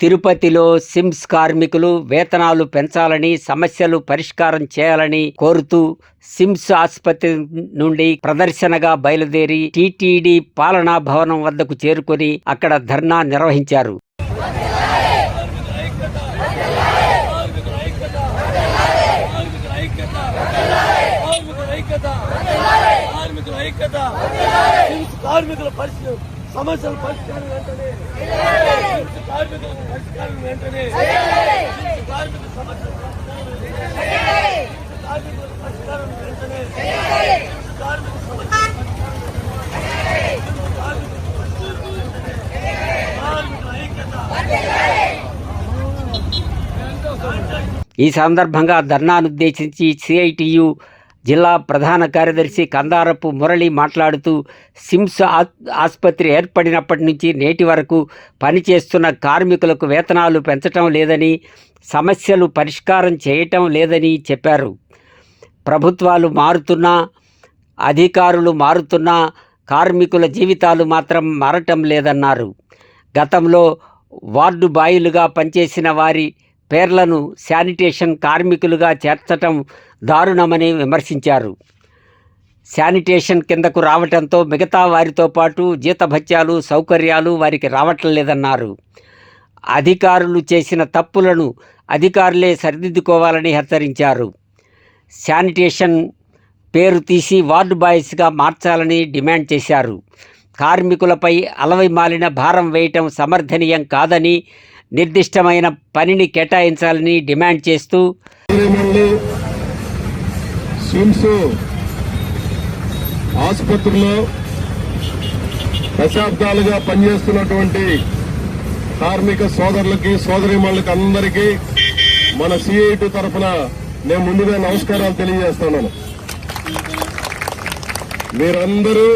తిరుపతిలో సిమ్స్ కార్మికులు వేతనాలు పెంచాలని సమస్యలు పరిష్కారం చేయాలని కోరుతూ సిమ్స్ ఆసుపత్రి నుండి ప్రదర్శనగా బయలుదేరి టీటీడీ పాలనా భవనం వద్దకు చేరుకొని అక్కడ ధర్నా నిర్వహించారు. కార్మికుల కార్మికుల పరిస్థితి సమస్యల పరిష్కారం వెంటనే. కార్మికుల పరిష్కారం వెంటనే. కార్మిక సమస్యల కార్మికుల పరిష్కారం వెంటనే సమస్యల ఈ సందర్భంగా ధర్నానుద్దేశించి సిఐటియు జిల్లా ప్రధాన కార్యదర్శి కందారపు మురళి మాట్లాడుతూ సిమ్స్ ఆసుపత్రి ఏర్పడినప్పటి నుంచి నేటి వరకు పనిచేస్తున్న కార్మికులకు వేతనాలు పెంచటం లేదని సమస్యలు పరిష్కారం చేయటం లేదని చెప్పారు. ప్రభుత్వాలు మారుతున్నా అధికారులు మారుతున్నా కార్మికుల జీవితాలు మాత్రం మారటం లేదన్నారు. గతంలో వార్డు బాయిలుగా పనిచేసిన వారి పేర్లను శానిటేషన్ కార్మికులుగా చేర్చటం దారుణమని విమర్శించారు. శానిటేషన్ కిందకు రావటంతో మిగతా వారితో పాటు జీతభత్యాలు సౌకర్యాలు వారికి రావటం లేదన్నారు. అధికారులు చేసిన తప్పులను అధికారులే సరిదిద్దుకోవాలని హెచ్చరించారు. శానిటేషన్ పేరు తీసి వార్డు బాయ్స్గా మార్చాలని డిమాండ్ చేశారు. కార్మికులపై అలవి మాలిన భారం వేయటం సమర్థనీయం కాదని నిర్దిష్టమైన పనిని కేటాయించాలని డిమాండ్ చేస్తూ స్విమ్స్ ఆసుపత్రిలో దశాబ్దాలుగా పనిచేస్తున్నటువంటి కార్మిక సోదరులకి సోదరిమణులకి అందరికీ మన సిఐటి తరఫున నేను ముందుగా నమస్కారాలు తెలియజేస్తున్నాను. మీరందరూ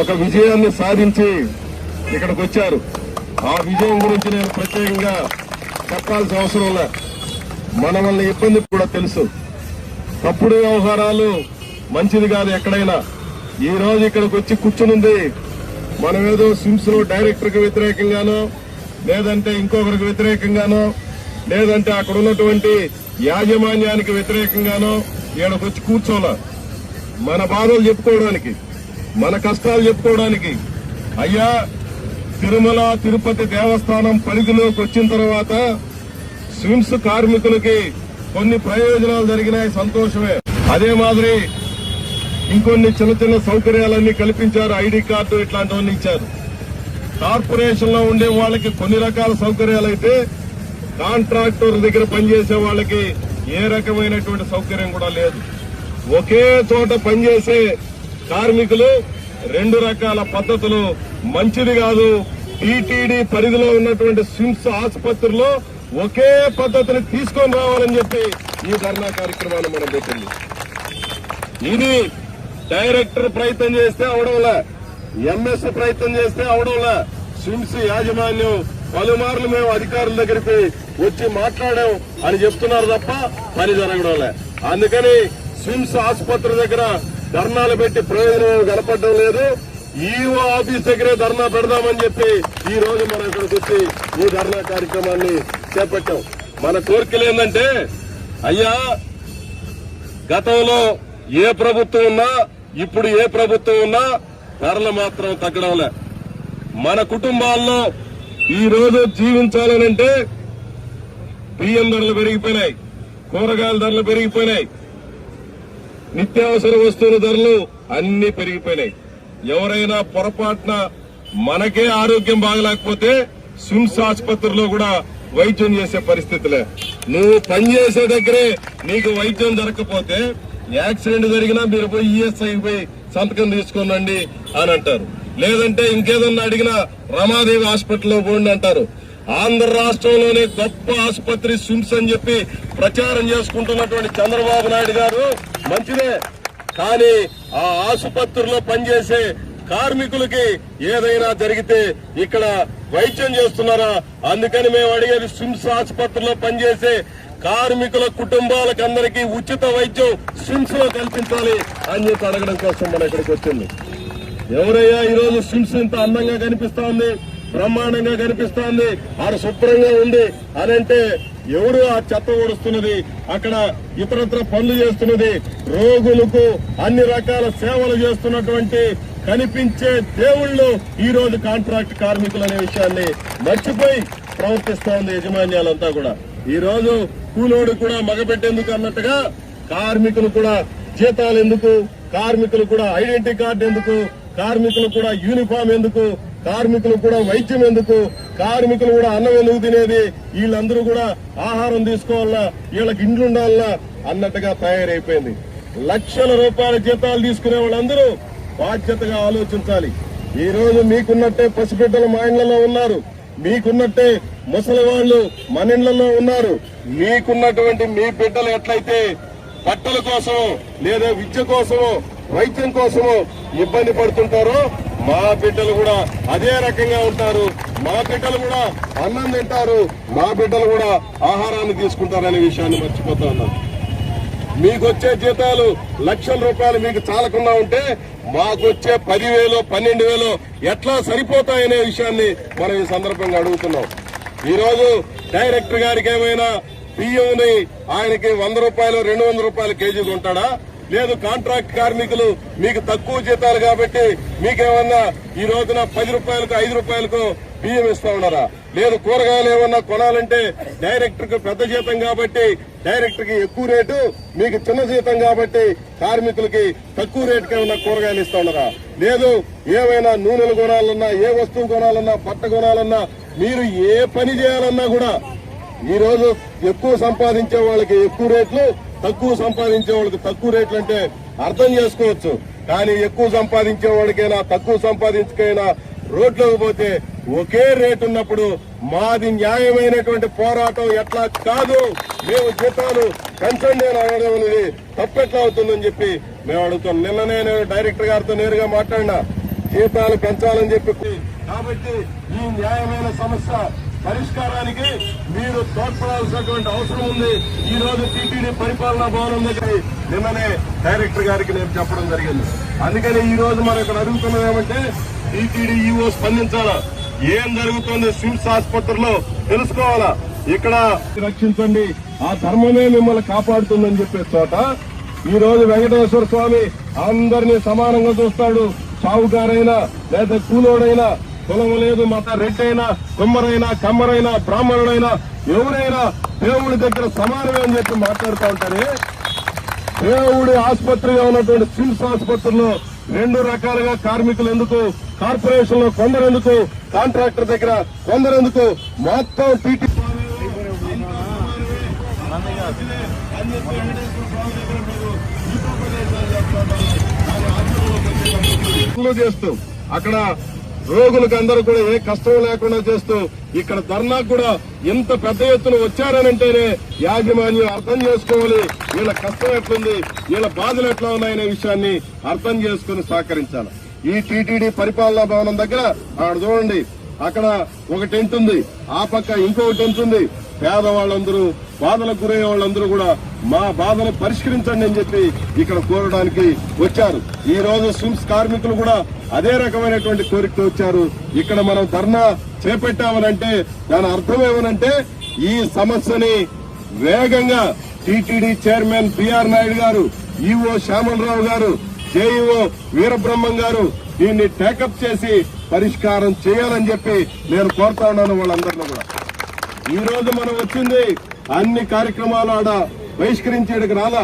ఒక విజయాన్ని సాధించి ఇక్కడికి వచ్చారు. ఆ విజయం గురించి నేను ప్రత్యేకంగా చెప్పాల్సిన అవసరం లే. మన వల్ల ఇబ్బంది కూడా తెలుసు. తప్పుడు వ్యవహారాలు మంచిది కాదు ఎక్కడైనా. ఈ రోజు ఇక్కడికి వచ్చి కూర్చునుంది మనం ఏదో సిమ్స్లో డైరెక్టర్కి వ్యతిరేకంగానో లేదంటే ఇంకొకరికి వ్యతిరేకంగానో లేదంటే అక్కడ ఉన్నటువంటి యాజమాన్యానికి వ్యతిరేకంగానో ఈడకి వచ్చి కూర్చోలే మన బాధలు చెప్పుకోవడానికి మన కష్టాలు చెప్పుకోవడానికి. అయ్యా తిరుమల తిరుపతి దేవస్థానం పరిధిలోకి వచ్చిన తర్వాత స్విమ్స్ కార్మికులకి కొన్ని ప్రయోజనాలు జరిగినాయి సంతోషమే. అదే మాదిరి ఇంకొన్ని చిన్న చిన్న సౌకర్యాలన్నీ కల్పించారు ఐడి కార్డు ఇట్లాంటివన్నీ ఇచ్చారు. కార్పొరేషన్లో ఉండే వాళ్ళకి కొన్ని రకాల సౌకర్యాలు అయితే కాంట్రాక్టర్ దగ్గర పనిచేసే వాళ్ళకి ఏ రకమైనటువంటి సౌకర్యం కూడా లేదు. ఒకే చోట పనిచేసే కార్మికులు రెండు రకాల పద్ధతులు మంచిది కాదు. టీటీడీ పరిధిలో ఉన్నటువంటి స్విమ్స్ ఆసుపత్రిలో ఒకే పద్ధతిని తీసుకొని రావాలని చెప్పి ఈ ధర్నా కార్యక్రమాన్ని మనం పెట్టింది. ఇది డైరెక్టర్ ప్రయత్నం చేస్తే అవడంలా ఎంఎస్ ప్రయత్నం చేస్తే అవడంలా స్విమ్స్ యాజమాన్యం పలుమార్లు మేము అధికారుల దగ్గరికి వచ్చి మాట్లాడాం అని చెప్తున్నారు తప్ప పని జరగడంలే. అందుకని స్విమ్స్ ఆసుపత్రి దగ్గర ధర్నాలు పెట్టి ప్రయోజనం కనపడడం లేదు. ఈఓ ఆఫీస్ దగ్గరే ధర్నా పెడదామని చెప్పి ఈ రోజు మనం ఇక్కడికి వచ్చి ఈ ధర్నా కార్యక్రమాన్ని చేపట్టాం. మన కోరికలు ఏంటంటే అయ్యా గతంలో ఏ ప్రభుత్వం ఉన్నా ఇప్పుడు ఏ ప్రభుత్వం ఉన్నా ధరలు మాత్రం తగ్గడంలే మన కుటుంబాల్లో ఈ రోజు జీవించాలనంటే బియ్యం ధరలు పెరిగిపోయినాయి కూరగాయల ధరలు పెరిగిపోయినాయి నిత్యావసర వస్తువుల ధరలు అన్ని పెరిగిపోయినాయి. ఎవరైనా పొరపాటున మనకే ఆరోగ్యం బాగలేకపోతే స్విమ్స్ ఆసుపత్రిలో కూడా వైద్యం చేసే పరిస్థితులే. నువ్వు పనిచేసే దగ్గరే నీకు వైద్యం జరగకపోతే యాక్సిడెంట్ జరిగినా మీరు పోయి ఈఎస్ఐ పోయి సంతకం తీసుకోనండి అని అంటారు. లేదంటే ఇంకేదన్నా అడిగినా రమాదేవి హాస్పిటల్లో పోండి అంటారు. ఆంధ్ర రాష్ట్రంలోనే గొప్ప ఆసుపత్రి స్విమ్స్ అని చెప్పి ప్రచారం చేసుకుంటున్నటువంటి చంద్రబాబు నాయుడు గారు మంచిదే. కానీ ఆ ఆసుపత్రిలో పనిచేసే కార్మికులకి ఏదైనా జరిగితే ఇక్కడ వైద్యం చేస్తున్నారా? అందుకని మేము అడిగేది స్విమ్స్ ఆసుపత్రిలో పనిచేసే కార్మికుల కుటుంబాలకు అందరికీ ఉచిత వైద్యం స్విమ్స్లో కల్పించాలి అని చెప్పి అడగడం కోసం మనం ఇక్కడికి వచ్చింది. ఎవరయ్యా ఈ రోజు స్విమ్స్ ఇంత అందంగా కనిపిస్తా ఉంది? బ్రహ్మాండంగా కనిపిస్తోంది ఆడ శుభ్రంగా ఉంది అనంటే ఎవరు ఆ చెత్త ఓడుస్తున్నది? అక్కడ ఇతరత్ర పనులు చేస్తున్నది? రోగులకు అన్ని రకాల సేవలు చేస్తున్నటువంటి కనిపించే దేవుళ్ళు ఈ రోజు కాంట్రాక్ట్ కార్మికులు అనే విషయాన్ని మర్చిపోయి ప్రవర్తిస్తోంది యజమాన్యాలంతా కూడా. ఈ రోజు కూలోడు కూడా మగపెట్టేందుకు అన్నట్టుగా కార్మికులు కూడా జీతాలు ఎందుకు కార్మికులు కూడా ఐడెంటిటీ కార్డు ఎందుకు కార్మికులు కూడా యూనిఫామ్ ఎందుకు? కార్మికులు కూడా వైద్యం ఎందుకు? కార్మికులు కూడా అన్నం ఎందుకు తినేది? వీళ్ళందరూ కూడా ఆహారం తీసుకోవాలా వీళ్ళకి ఇండ్లు ఉండాలా అన్నట్టుగా తయారైపోయింది. లక్షల రూపాయల జీతాలు తీసుకునే వాళ్ళందరూ బాధ్యతగా ఆలోచించాలి. ఈ రోజు మీకున్నట్టే పసిబిడ్డలు మా ఇళ్ళలో ఉన్నారు. మీకున్నట్టే ముసలి వాళ్ళు మన ఇళ్ళలో ఉన్నారు. మీకున్నటువంటి మీ బిడ్డలు ఎట్లయితే బట్టల కోసమో లేదా విద్య కోసమో వైద్యం కోసము ఇబ్బంది పడుతుంటారో మా బిడ్డలు కూడా అదే రకంగా ఉంటారు. మా బిడ్డలు కూడా అన్నం తింటారు. మా బిడ్డలు కూడా ఆహారాన్ని తీసుకుంటారనే విషయాన్ని మర్చిపోతా ఉన్నాను మీకు వచ్చే జీతాలు లక్షల రూపాయలు మీకు చాలకుండా ఉంటే మాకు వచ్చే పదివేలు పన్నెండు వేలు ఎట్లా సరిపోతాయనే విషయాన్ని మనం ఈ సందర్భంగా అడుగుతున్నాం. ఈరోజు డైరెక్టర్ గారికి ఏమైనా బియ్యంని ఆయనకి వంద రూపాయలు రెండు వందల రూపాయలు కేజీలు ఉంటాడా లేదు కాంట్రాక్ట్ కార్మికులు మీకు తక్కువ జీతాలు కాబట్టి మీకేమన్నా ఈ రోజున పది రూపాయలకు ఐదు రూపాయలకు బియ్యం ఇస్తా ఉన్నారా? లేదు కూరగాయలు ఏమన్నా కొనాలంటే డైరెక్టర్కు పెద్ద జీతం కాబట్టి డైరెక్టర్కి ఎక్కువ రేటు మీకు చిన్న జీతం కాబట్టి కార్మికులకి తక్కువ రేటుకి ఏమన్నా కూరగాయలు ఇస్తా ఉన్నారా? లేదు ఏమైనా నూనెలు కొనాలన్నా ఏ వస్తువు కొనాలన్నా బట్ట కొనాలన్నా మీరు ఏ పని చేయాలన్నా కూడా ఈ రోజు ఎక్కువ సంపాదించే వాళ్ళకి ఎక్కువ రేట్లు తక్కువ సంపాదించే వాళ్ళకి తక్కువ రేట్లు అంటే అర్థం చేసుకోవచ్చు. కానీ ఎక్కువ సంపాదించే వాడికైనా తక్కువ సంపాదించకైనా రోడ్లోకి పోతే ఒకే రేటు ఉన్నప్పుడు మాది న్యాయమైనటువంటి పోరాటం ఎట్లా కాదు. మేము జీతాలు పెంచండి అడగడం అనేది తప్పెట్లా అవుతుందని చెప్పి మేము అడుగుతాం నిన్ననే నేను డైరెక్టర్ గారితో నేరుగా మాట్లాడినా. జీతాలు పెంచాలని చెప్పి. కాబట్టి ఈ న్యాయమైన సమస్య పరిష్కారానికి మీరు తోడ్పడాల్సినటువంటి అవసరం ఉంది. ఈ రోజు టీటీడీ పరిపాలనా భవనం దగ్గర నిన్ననే డైరెక్టర్ గారికి నేను చెప్పడం జరిగింది. అందుకని ఈ రోజు మనం ఇక్కడ అడుగుతున్నది ఏమంటే టీటీడీ ఈఓ స్పందించాలా? ఏం జరుగుతుంది? స్విమ్స్ ఆసుపత్రిలో తెలుసుకోవాలా? ఇక్కడ రక్షించండి. ఆ ధర్మమే మిమ్మల్ని కాపాడుతుందని చెప్పే చోట ఈ రోజు వెంకటేశ్వర స్వామి అందరినీ సమానంగా చూస్తాడు. సావుకారైనా లేదా కూలోడైనా కులం లేదు మత రెడ్డైనా కుమ్మరైనా కమ్మరైనా బ్రాహ్మణుడైనా ఎవరైనా దేవుడి దగ్గర సమానమే అని చెప్పి మాట్లాడుతూ ఉంటారే. దేవుడి ఆసుపత్రిగా ఉన్నటువంటి సిమ్స్ ఆసుపత్రిలో రెండు రకాలుగా కార్మికులు ఎందుకు కార్పొరేషన్లో కొందరెందుకు కాంట్రాక్టర్ దగ్గర కొందరెందుకు మొత్తం టీటీ చేస్తూ అక్కడ రోగులకు అందరూ కూడా ఏ కష్టం లేకుండా చేస్తూ ఇక్కడ ధర్నా కూడా ఎంత పెద్ద ఎత్తున వచ్చారనంటేనే యాజమాన్యం అర్థం చేసుకోవాలి. వీళ్ళ కష్టం ఎట్లుంది? వీళ్ళ బాధలు ఎట్లా ఉన్నాయనే విషయాన్ని అర్థం చేసుకుని సహకరించాలి. ఈ టీటీడీ పరిపాలనా భవనం దగ్గర అక్కడ చూడండి అక్కడ ఒక టెంట్ ఉంది. ఆ పక్క ఇంకో టెంట్ ఉంది. పేదవాళ్ళందరూ బాధలకు గురయ్యే వాళ్ళందరూ కూడా మా బాధను పరిష్కరించండి అని చెప్పి ఇక్కడ కోరడానికి వచ్చారు. ఈ రోజు స్విమ్స్ కార్మికులు కూడా అదే రకమైనటువంటి కోరికతో వచ్చారు. ఇక్కడ మనం ధర్నా చేపట్టామనంటే దాని అర్థం ఏమనంటే ఈ సమస్యని వేగంగా టీటీడీ చైర్మన్ బిఆర్ నాయుడు గారు ఈఓ శ్యామలరావు గారు జేఈఓ వీరబ్రహ్మం గారు దీన్ని టేకప్ చేసి పరిష్కారం చేయాలని చెప్పి నేను కోరుతా ఉన్నాను వాళ్ళందరినీ కూడా. ఈ రోజు మనం వచ్చింది అన్ని కార్యక్రమాలు ఆడ బహిష్కరించేటికి రాలా.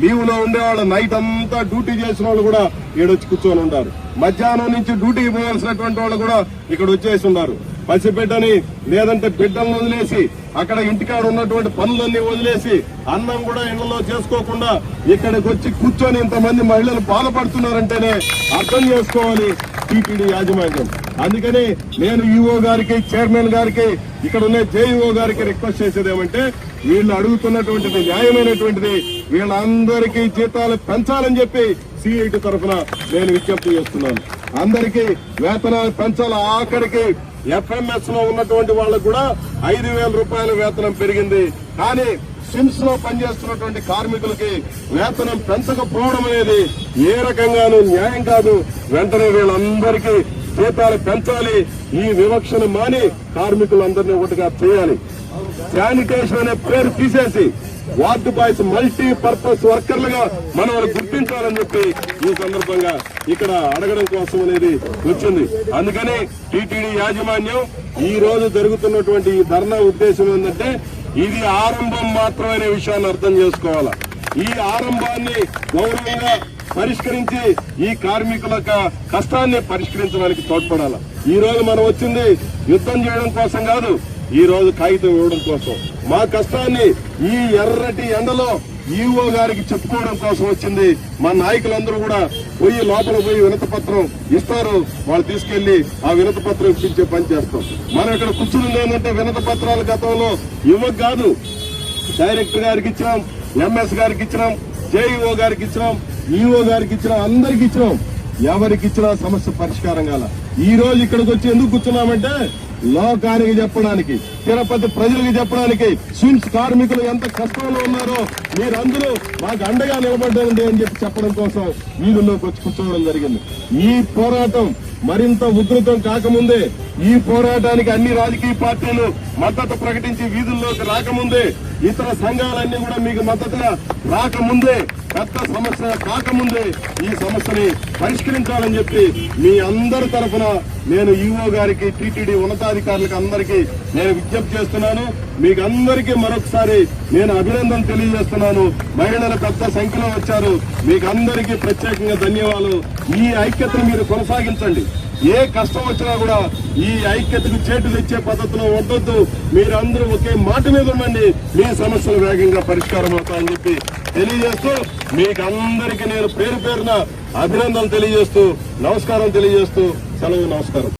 లీవ్లో ఉండేవాళ్ళు నైట్ అంతా డ్యూటీ చేసిన వాళ్ళు కూడా ఈడొచ్చి కూర్చొని ఉన్నారు మధ్యాహ్నం నుంచి డ్యూటీకి పోవాల్సినటువంటి వాళ్ళు కూడా ఇక్కడ వచ్చేసి ఉన్నారు పసిబిడ్డని లేదంటే బిడ్డలను వదిలేసి అక్కడ ఇంటికాడ ఉన్నటువంటి పనులన్నీ వదిలేసి అన్నం కూడా ఇళ్ళలో చేసుకోకుండా ఇక్కడికి వచ్చి కూర్చొని ఇంతమంది మహిళలు బాధపడుతున్నారంటేనే అర్థం చేసుకోవాలి టీటీడీ యాజమాన్యం. అందుకని నేను ఈఓ గారికి చైర్మన్ గారికి ఇక్కడ ఉన్న జేఈఓ గారికి రిక్వెస్ట్ చేసేది ఏమంటే వీళ్ళు అడుగుతున్నటువంటిది న్యాయమైనటువంటిది వీళ్ళందరికీ జీతాలు పెంచాలని చెప్పి సిఐటి తరఫున నేను విజ్ఞప్తి చేస్తున్నాను. అందరికీ వేతనాలు పెంచాలి ఆఖరికి ఎఫ్ఎంఎస్లో ఉన్నటువంటి వాళ్ళకు కూడా ఐదు వేల రూపాయల వేతనం పెరిగింది. కానీ సిమ్స్లో పనిచేస్తున్నటువంటి కార్మికులకి వేతనం పెంచకపోవడం అనేది ఏ రకంగానూ న్యాయం కాదు. వెంటనే వీళ్ళందరికీ జీతాలు పెంచాలి ఈ వివక్షను మాని కార్మికులందరినీ ఒకటిగా చేయాలి. శానిటేషన్ అనే పేరు తీసేసి వార్డు బాయ్స్ మల్టీ పర్పస్ వర్కర్లుగా మనం గుర్తించాలని చెప్పి ఈ సందర్భంగా ఇక్కడ అడగడం కోసం అనేది వచ్చింది. అందుకని టీటీడీ యాజమాన్యం ఈ రోజు జరుగుతున్నటువంటి ఈ ధర్నా ఉద్దేశం ఏంటంటే ఇది ఆరంభం మాత్రమే విషయాన్ని అర్థం చేసుకోవాలా. ఈ ఆరంభాన్ని గౌరవంగా పరిష్కరించి ఈ కార్మికుల యొక్క కష్టాన్ని పరిష్కరించడానికి తోడ్పడాలి. ఈ రోజు మనం వచ్చింది యుద్ధం చేయడం కోసం కాదు ఈ రోజు కాగితం ఇవ్వడం కోసం. మా కష్టాన్ని ఈ ఎర్రటి ఎండలో ఈఓ గారికి చెప్పుకోవడం కోసం వచ్చింది. మా నాయకులందరూ కూడా పోయి లోపల పోయి వినత పత్రం ఇస్తారు. వాళ్ళు తీసుకెళ్ళి ఆ వినత పత్రం ఇప్పించే పని చేస్తాం. మనం ఇక్కడ కూర్చుని ఏంటంటే వినత పత్రాలు గతంలో ఇవ్వక కాదు. డైరెక్టర్ గారికి ఇచ్చినాం ఎంఎస్ గారికి ఇచ్చినాం జేఈఓ గారికి ఇచ్చినాం ఈఓ గారికి ఇచ్చినాం అందరికి ఇచ్చినాం ఎవరికి ఇచ్చినా సమస్య పరిష్కారం కాల. ఈ రోజు ఇక్కడికి వచ్చి ఎందుకు కూర్చున్నామంటే లోకానికి చెప్పడానికి తిరుపతి ప్రజలకు చెప్పడానికి స్విమ్స్ కార్మికులు ఎంత కష్టంలో ఉన్నారో మీరందరూ మాకు అండగా నిలబడ్డండి అని చెప్పి చెప్పడం కోసం వీధుల్లోకి వచ్చి కూర్చోవడం జరిగింది. ఈ పోరాటం మరింత ఉధృతం కాకముందే ఈ పోరాటానికి అన్ని రాజకీయ పార్టీలు మద్దతు ప్రకటించి వీధుల్లోకి రాకముందే ఇతర సంఘాలన్నీ కూడా మీకు మద్దతుగా రాకముందే పెద్ద సమస్య కాకముందే ఈ సమస్యని పరిష్కరించాలని చెప్పి మీ అందరి తరఫున నేను ఈఓ గారికి టీటీడీ ఉన్నతాధికారులకు అందరికీ నేను విజ్ఞప్తి చేస్తున్నాను. మీకు అందరికీ మరొకసారి నేను అభినందన తెలియజేస్తున్నాను. మహిళలు పెద్ద సంఖ్యలో వచ్చారు. మీకు అందరికీ ప్రత్యేకంగా ధన్యవాదాలు. ఈ ఐక్యతను మీరు కొనసాగించండి. ఏ కష్టం వచ్చినా కూడా ఈ ఐక్యతకు చేటు తెచ్చే పద్ధతిలో ఉండొద్దు. మీరందరూ ఒకే మాట మీద ఉండండి. మీ సమస్యలు వేగంగా పరిష్కారం అవుతాయని చెప్పి తెలియజేస్తూ మీకు అందరికీ నేను పేరు పేరున అభినందనలు తెలియజేస్తూ నమస్కారం తెలియజేస్తూ సెలవు నమస్కారం.